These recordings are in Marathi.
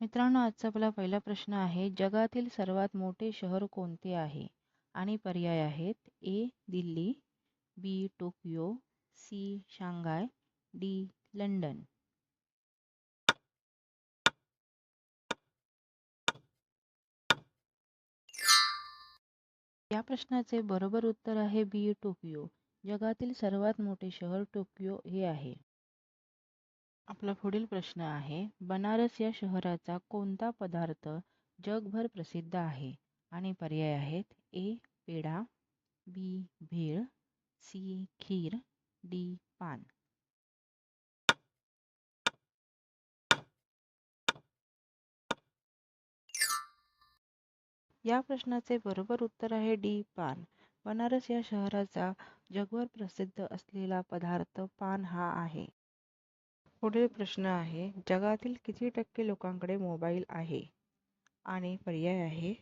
मित्रांनो आजचा आपला पहिला प्रश्न आहे जगातील सर्वात मोठे शहर कोणते आहे? आणि पर्याय आहेत A Delhi B Tokyo C Shanghai D London. या प्रश्नाचे बरोबर उत्तर आहे बी टोकियो. जगातील सर्वात मोठे शहर टोकियो हे आहे. आपला पुढील प्रश्न आहे बनारस या शहराचा कोणता पदार्थ जगभर प्रसिद्ध आहे? आणि पर्याय आहेत A peda B bhel C kheer D पान. या प्रश्नाचे बरोबर उत्तर आहे डी पान. बनारस या शहराचा जगभर प्रसिद्ध असलेला पदार्थ पान हा आहे. पुढील प्रश्न आहे जगातील किती टक्के लोकांकडे मोबाईल आहे? आणि पर्याय आहे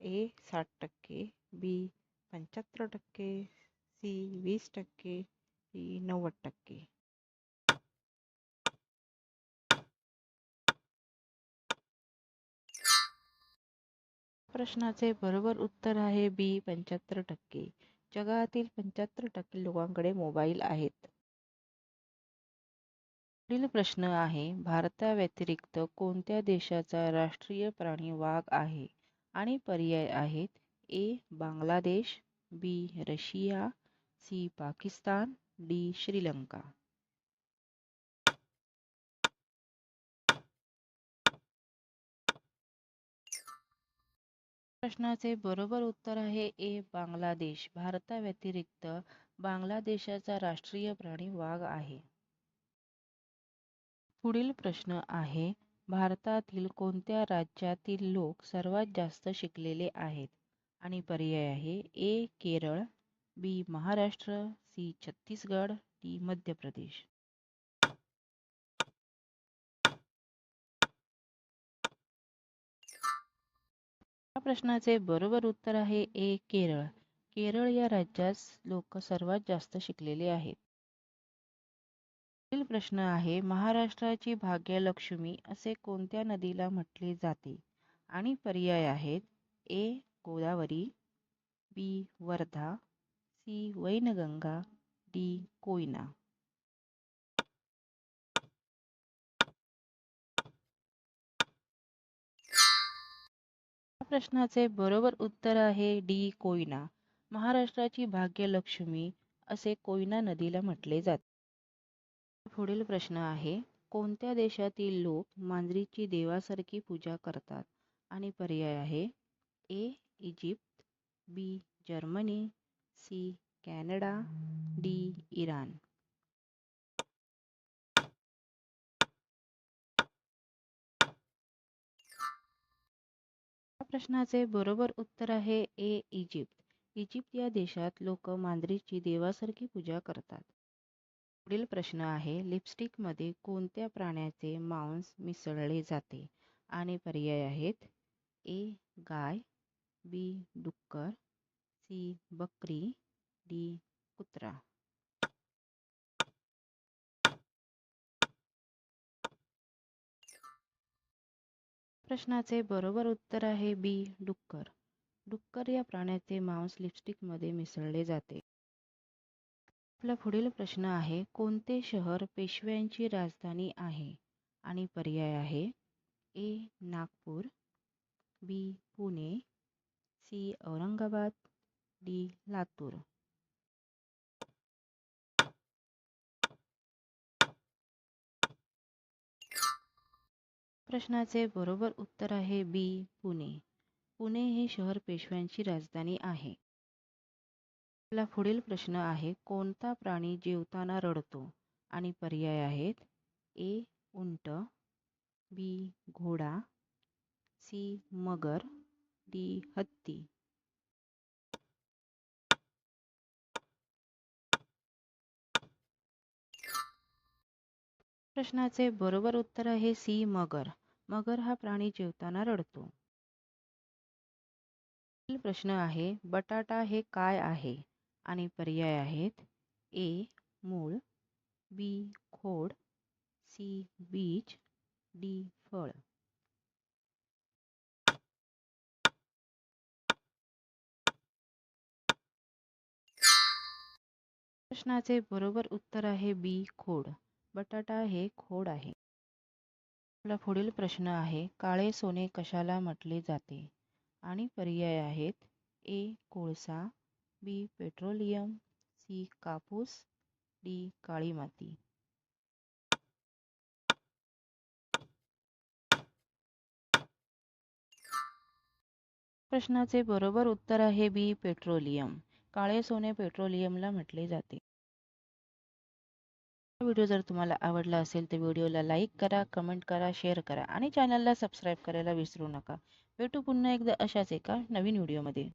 ए साठ टक्के बी पंच्याहत्तर टक्के सी वीस टक्के डी नव्वद टक्के. प्रश्नाचे बरोबर उत्तर आहे बी पंच्याहत्तर टक्के. जगातील पंच्याहत्तर टक्के लोकांकडे मोबाईल आहेत. पुढील प्रश्न आहे भारताव्यतिरिक्त कोणत्या देशाचा राष्ट्रीय प्राणी वाघ आहे आणि पर्याय आहेत? A Bangladesh B Russia C Pakistan D Sri Lanka. प्रश्नाचे बरोबर उत्तर आहे ए बांगलादेश. भारताव्यतिरिक्त बांगलादेशाचा राष्ट्रीय प्राणी वाघ आहे. पुढील प्रश्न आहे भारतातील कोणत्या राज्यातील लोक सर्वात जास्त शिकलेले आहेत? आणि पर्याय आहे A Kerala B Maharashtra C Chhattisgarh D Madhya Pradesh. या प्रश्नाचे बरोबर उत्तर आहे ए केरळ. केरळ या राज्यात लोक सर्वात जास्त शिकलेले आहेत. पुढील प्रश्न आहे महाराष्ट्राची भाग्यलक्ष्मी असे कोणत्या नदीला म्हटले जाते? आणि पर्याय आहेत A Godavari B Wardha C Wainganga D Koyna. प्रश्नाचे बरोबर उत्तर आहे डी कोयना. महाराष्ट्राची भाग्यलक्ष्मी असे कोयना नदीला म्हटले जाते. पुढील प्रश्न आहे कोणत्या देशातील लोक मांजरीची देवासारखी पूजा करतात? आणि पर्याय आहे A Egypt B Germany C Canada D Iran. या प्रश्नाचे बरोबर उत्तर आहे ए इजिप्त. इजिप्त या देशात लोक मांजरीची देवासारखी पूजा करतात. पुढील प्रश्न आहे लिपस्टिकमध्ये कोणत्या प्राण्याचे मांस मिसळले जाते? आणि पर्याय आहेत ए गाय बी डुक्कर सी बकरी डी कुत्रा. प्रश्नाचे बरोबर उत्तर आहे बी डुक्कर. डुक्कर या प्राण्याचे मांस लिपस्टिकमध्ये मिसळले जाते. आपला पुढील प्रश्न आहे कोणते शहर पेशव्यांची राजधानी आहे? आणि पर्याय आहे A Nagpur B Pune C Aurangabad D Latur. प्रश्नाचे बरोबर उत्तर आहे बी पुणे. पुणे हे शहर पेशव्यांची राजधानी आहे. आपला पुढील प्रश्न आहे कोणता प्राणी जेवताना रडतो? आणि पर्याय आहेत ए उंट बी घोडा सी मगर डी हत्ती. प्रश्नाचे बरोबर उत्तर आहे सी मगर. मगर हा प्राणी जेवताना रडतो. प्रश्न आहे बटाटा हे काय आहे? आणि पर्याय आहेत. ए मूळ. बी खोड. सी बीज. डी फळ. प्रश्नाचे बरोबर उत्तर आहे बी खोड. बटाटा हे खोड आहे. आपला पुढील प्रश्न आहे काळे सोने कशाला म्हटले जाते? आणि पर्याय आहेत ए कोळसा. बी पेट्रोलियम सी कापूस डी काळी माती. प्रश्नाचे बरोबर उत्तर आहे बी पेट्रोलियम. काळे सोने पेट्रोलियमला म्हटले जाते. व्हिडिओ जर तुम्हाला आवडला असेल तर व्हिडिओला लाईक करा कमेंट करा शेअर करा आणि चॅनलला सबस्क्राईब करायला विसरू नका. भेटू पुन्हा एकदा अशाच एका नवीन व्हिडिओमध्ये.